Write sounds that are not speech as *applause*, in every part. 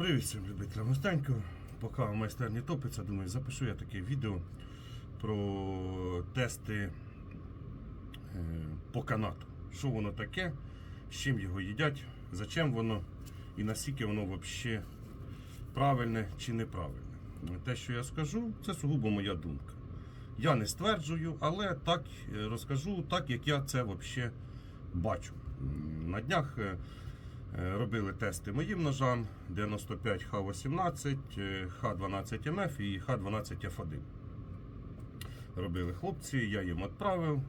Привіт всім любителям гостенько. Поки в майстерні топиться, думаю, запишу я таке відео про тести е, по канату. Що воно таке, з чим його їдять, зачем воно і наскільки воно взагалі правильне чи неправильне. Те, що я скажу, це сугубо моя думка. Я не стверджую, але так е, розкажу, так як я це взагалі бачу. На днях е, робили тести моїм ножам 95 Х18, е, Х12МФ і Х12Ф1. Робили хлопці, я їм відправив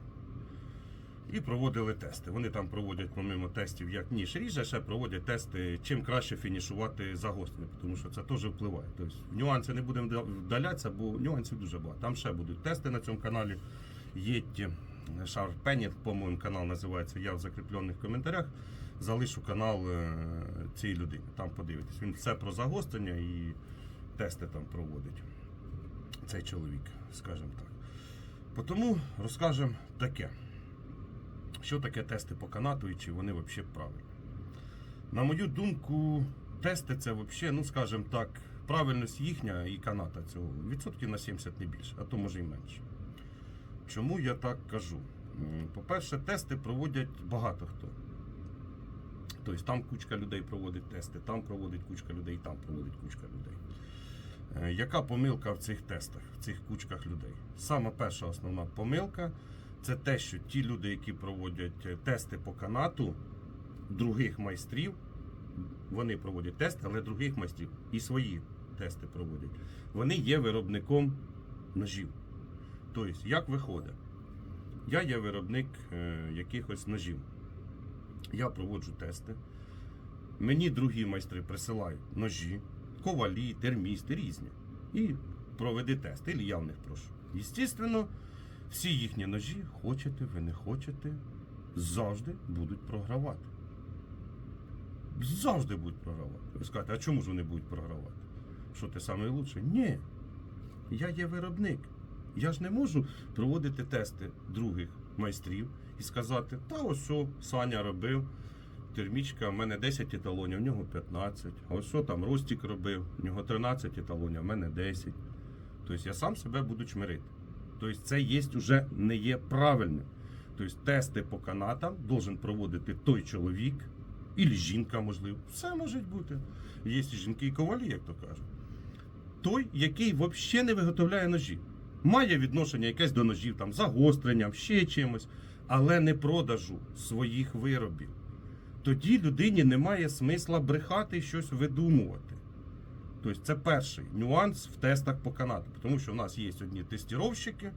і проводили тести. Вони там проводять, помимо тестів, як ніж ріже, ще проводять тести, чим краще фінішувати загострення, тому що це теж впливає. Тобто нюанси не будемо вдалятися, бо нюансів дуже багато. Там ще будуть тести на цьому каналі. Є ті Шарпені, по-моєму, канал називається. Я в закріплених коментарях залишу канал е, цієї людини. Там подивитесь. Він все про загострення і тести там проводить. Цей чоловік, скажімо так. Тому розкажемо таке. Що таке тести по канату і чи вони взагалі правильні? На мою думку, тести це взагалі, ну скажімо так, правильність їхня і каната цього відсотків на 70 не більше, а то може і менше. Чому я так кажу? По-перше, тести проводять багато хто. Тобто там кучка людей проводить тести, там проводить кучка людей, там проводить кучка людей. Е, Яка помилка в цих тестах, в цих кучках людей? Саме перша основна помилка це те, що ті люди, які проводять е, тести по канату других майстрів, вони проводять тести, але других майстрів і свої тести проводять. Вони є виробником ножів. Тобто, як виходить? Я є виробник е, якихось ножів. Я проводжу тести. Мені другі майстри присилають ножі, ковалі, термісти різні. І проведи тест. Ілі я в них прошу. Єстественно, всі їхні ножі, хочете ви не хочете, завжди будуть програвати. Завжди будуть програвати. Ви скажете, а чому ж вони будуть програвати? Що ти найкращий? Ні. Я є виробник. Я ж не можу проводити тести других майстрів і сказати, та ось що Саня робив. Термічка, в мене 10 еталонів, в нього 15. А ось що там Ростік робив, в нього 13 еталонів, в мене 10. Тобто я сам себе буду чмирити. Тобто це є вже не є правильним. Тобто тести по канатам должен проводити той чоловік, і жінка, можливо. Все може бути. Є жінки і ковалі, як то кажуть. Той, який взагалі не виготовляє ножі. Має відношення якесь до ножів, там, загостренням, ще чимось, але не продажу своїх виробів. Тоді людині немає смисла брехати і щось видумувати. Тобто це перший нюанс в тестах по канату. Тому що в нас є одні тестіровщики,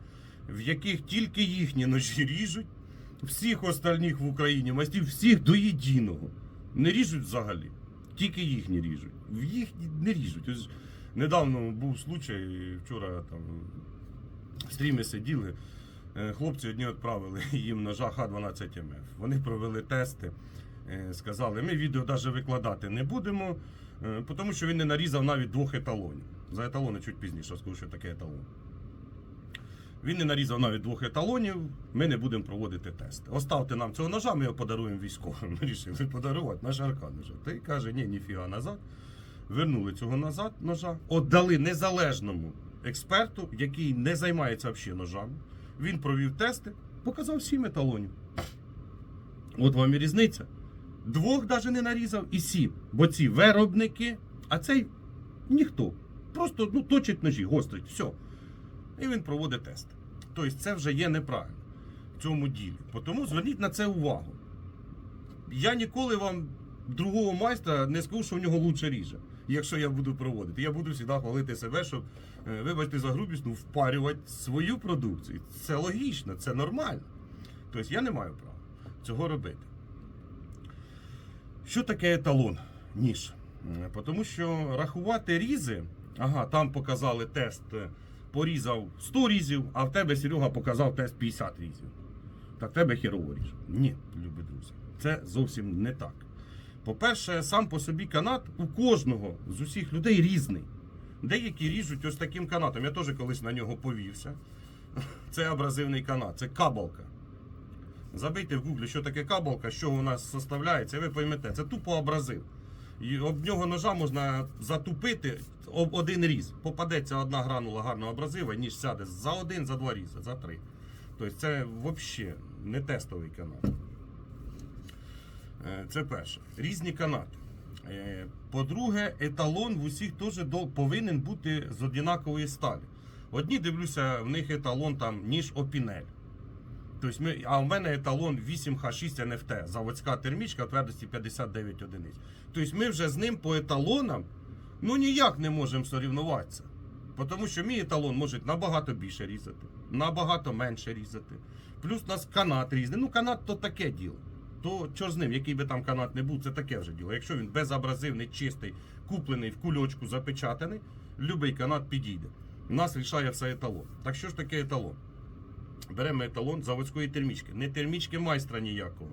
в яких тільки їхні ножі ріжуть, всіх остальних в Україні майстрів, всіх до єдиного. Не ріжуть взагалі. Тільки їхні ріжуть. В їхні не ріжуть. Ось недавно був случай, вчора там в стрімі сиділи. Е, Хлопці одні відправили їм ножа Х12МФ. Вони провели тести, е, сказали, ми відео навіть викладати не будемо, е, тому що він не нарізав навіть двох еталонів. За еталони чуть пізніше розкажу, що таке еталон. Він не нарізав навіть двох еталонів, ми не будемо проводити тести. Оставте нам цього ножа, ми його подаруємо військовим. Ми Рішили подарувати на шарка ножа. Той каже, ні, ніфіга назад. Вернули цього назад ножа, віддали незалежному експерту, який не займається взагалі ножами. Він провів тести, показав сім еталонів. От вам і різниця. Двох навіть не нарізав і сім. Бо ці виробники, а цей ніхто. Просто ну, точить ножі, гострить, все. І він проводить тест. Тобто це вже є неправильно в цьому ділі. Тому зверніть на це увагу. Я ніколи вам другого майстра не скажу, що в нього лучше ріже, якщо я буду проводити. Я буду завжди хвалити себе, щоб, е, вибачте за грубість, ну, впарювати свою продукцію. Це логічно, це нормально. Тобто я не маю права цього робити. Що таке еталон? Ніж. Е, Тому що рахувати різи, ага, там показали тест, е, порізав 100 різів, а в тебе Серега показав тест 50 різів. Так тебе херово ріж. Ні, любі друзі, це зовсім не так. По-перше, сам по собі канат у кожного з усіх людей різний. Деякі ріжуть ось таким канатом. Я теж колись на нього повівся. *laughs* Це абразивний канат, це кабалка. Забийте в гуглі, що таке кабалка, що у нас составляється, ви поймете, це тупо абразив. І об нього ножа можна затупити об один різ. Попадеться одна гранула гарного абразива, ніж сяде за один, за два різи, за три. Тобто це взагалі не тестовий канат. Е, Це перше. Різні канати. Е, По-друге, еталон в усіх теж повинен бути з однакової сталі. Одні дивлюся, в них еталон там ніж опінель. Тобто ми, а в мене еталон 8Х6 НФТ, заводська термічка твердості 59 одиниць. Тобто ми вже з ним по еталонам ну ніяк не можемо сорівнуватися. Тому що мій еталон може набагато більше різати, набагато менше різати. Плюс у нас канат різний. Ну, канат то таке діло. То чор з ним, який би там канат не був, це таке вже діло. Якщо він безабразивний, чистий, куплений в кульочку, запечатаний, любий канат підійде. У нас рішає все еталон. Так що ж таке еталон? Беремо еталон заводської термічки. Не термічки майстра ніякого.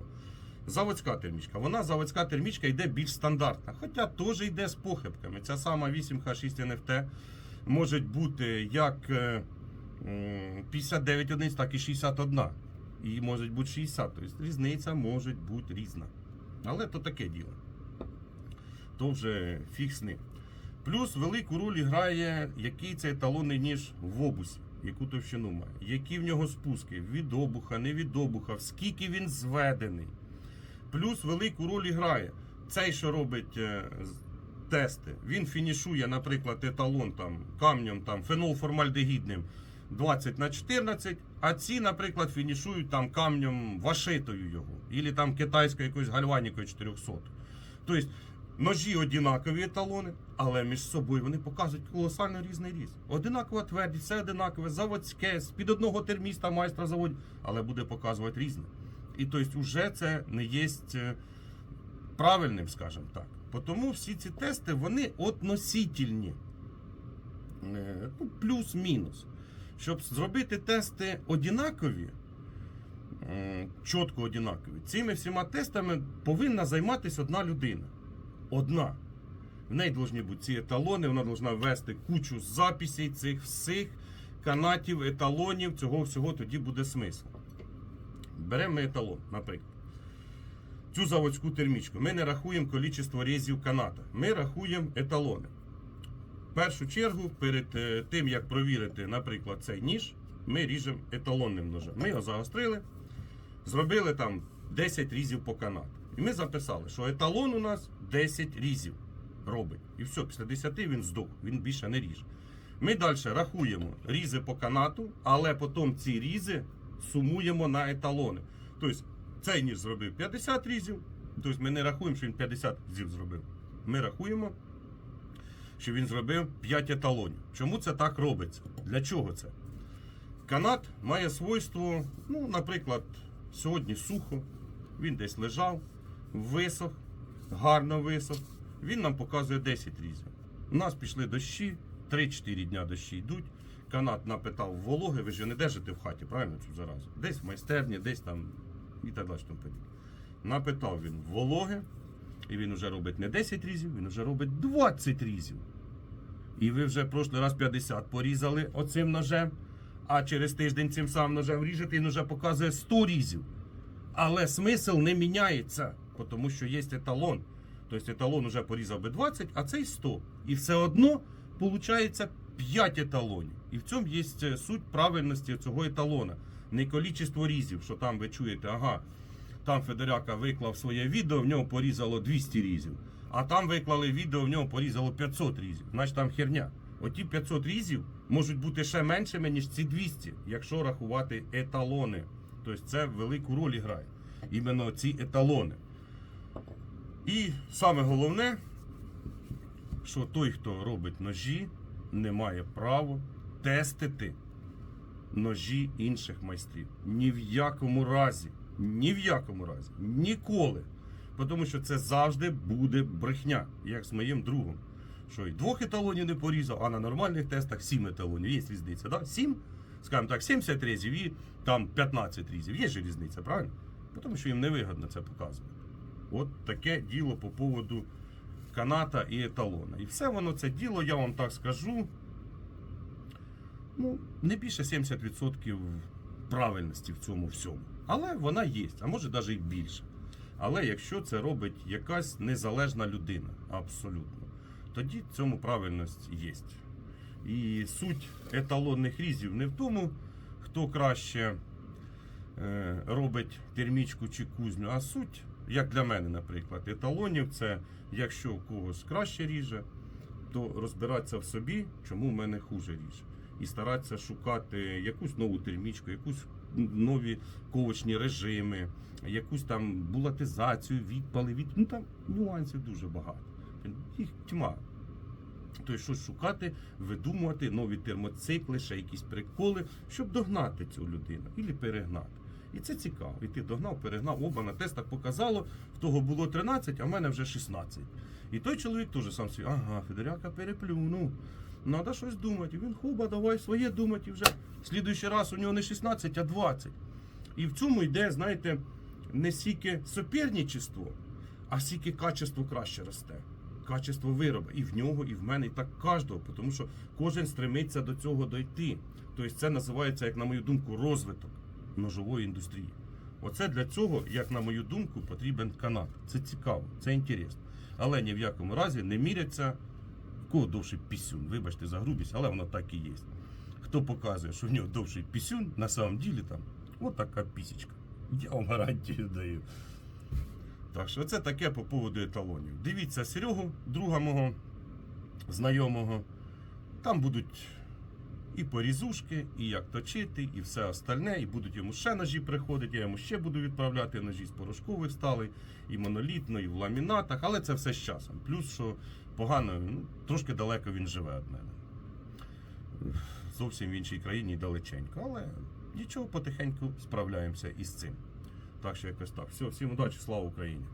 Заводська термічка. Вона заводська термічка йде більш стандартна. Хоча теж йде з похибками. Ця сама 8Х6 NFT може бути як е, 59 одиниць, так і 61. І може бути 60. Тобто різниця може бути різна. Але то таке діло. То вже фіг. Плюс велику роль грає, який це еталонний ніж в обусі, яку товщину має, які в нього спуски, від обуха, не від обуха, скільки він зведений. Плюс велику роль грає цей, що робить е, тести. Він фінішує, наприклад, еталон там, камнем там, фенолформальдегідним 20 на 14, а ці, наприклад, фінішують там камнем вашитою його, або там китайською якоюсь гальванікою 400. Тобто ножі однакові еталони, але між собою вони показують колосально різний різ. Одинакова твердість, все одинакове, заводське, з-під одного терміста майстра заводять, але буде показувати різне. І тобто, вже це не є е, правильним, скажімо так. Тому всі ці тести вони относительні. Е, Ну, плюс-мінус. Щоб зробити тести однакові, чітко однакові, цими всіма тестами повинна займатися одна людина. Одна. В неї повинні бути ці еталони, вона повинна ввести кучу записей цих всіх канатів, еталонів, цього всього тоді буде смисл. Беремо еталон, наприклад. Цю заводську термічку. Ми не рахуємо кількість резів каната. Ми рахуємо еталони. В першу чергу, перед е, тим, як провірити, наприклад, цей ніж, ми ріжемо еталонним ножем. Ми його загострили, зробили там 10 різів по канату. І ми записали, що еталон у нас 10 різів робить. І все, після 10 він здох, він більше не ріже. Ми далі рахуємо різи по канату, але потім ці різи сумуємо на еталони. Тобто цей ніж зробив 50 різів, тобто ми не рахуємо, що він 50 різів зробив. Ми рахуємо, що він зробив 5 еталонів. Чому це так робиться? Для чого це? Канат має свойство, ну, наприклад, сьогодні сухо, він десь лежав, висох, гарно висох. Він нам показує 10 різів. У нас пішли дощі, 3-4 дня дощі йдуть. Канат напитав вологи, ви ж не держите в хаті, правильно цю заразу? Десь в майстерні, десь там і так далі. Напитав він вологи, і він вже робить не 10 різів, він вже робить 20 різів. І ви вже прошлий раз 50 порізали оцим ножем, а через тиждень цим самим ножем ріжете, він вже показує 100 різів. Але смисл не міняється, тому що є еталон. Тобто еталон вже порізав би 20, а цей 100. І все одно виходить 5 еталонів. І в цьому є е, суть правильності цього еталона. Не кількість різів, що там ви чуєте, ага, там Федоряка виклав своє відео, в нього порізало 200 різів. А там виклали відео, в нього порізало 500 різів. Значить там херня. Оті 500 різів можуть бути ще меншими, ніж ці 200, якщо рахувати еталони. Тобто це велику роль грає. Іменно ці еталони. І саме головне, що той, хто робить ножі, не має права тестити ножі інших майстрів. Ні в якому разі. Ні в якому разі. Ніколи. Тому що це завжди буде брехня, як з моїм другом. Що і двох еталонів не порізав, а на нормальних тестах сім еталонів. Є різниця, да? Сім, скажімо так, 70 різів і там 15 різів. Є ж різниця, правильно? Тому що їм невигідно це показувати. От таке діло по поводу каната і еталона. І все воно це діло, я вам так скажу. Ну, не більше 70% правильності в цьому всьому. Але вона є, а може навіть і більше. Але якщо це робить якась незалежна людина, абсолютно, тоді цьому правильність є. І суть еталонних різів не в тому, хто краще е, робить термічку чи кузню, а суть, як для мене, наприклад, еталонів це якщо в когось краще ріже, то розбиратися в собі, чому в мене хуже ріже. І старатися шукати якусь нову термічку, якусь нові ковочні режими, якусь там булатизацію, відпали, від... ну там нюансів дуже багато. Їх тьма. Тобто щось шукати, видумувати нові термоцикли, ще якісь приколи, щоб догнати цю людину і перегнати. І це цікаво. І ти догнав, перегнав, оба на тестах показало, в того було 13, а в мене вже 16. І той чоловік теж сам свій, ага, Федоряка переплюнув. Надо щось думати. Він хоба, давай своє думати і вже. Слідуючий раз у нього не 16, а 20. І в цьому йде, знаєте, не стільки суперничество, а стільки качество краще росте. Качество виробу і в нього, і в мене, і так кожного, тому що кожен стремиться до цього дойти. Тобто це називається, як на мою думку, розвиток ножової індустрії. Оце для цього, як на мою думку, потрібен канат. Це цікаво, це інтересно. Але ні в якому разі не міряться, в кого довший пісюн. Вибачте за грубість, але воно так і є. Хто показує, що в нього довший пісюн, на самом ділі там от пісічка. Я вам гарантію даю. Так що це таке по поводу еталонів. Дивіться Серегу, друга мого знайомого. Там будуть і порізушки, і як точити, і все остальне. І будуть йому ще ножі приходити. Я йому ще буду відправляти ножі з порошкових сталей, і монолітно, і в ламінатах, але це все з часом. Плюс, що погано, ну, трошки далеко він живе від мене. Зовсім в іншій країні далеченько. Але нічого потихеньку справляємося із цим. Так що якось так. Все, всім удачі, слава Україні!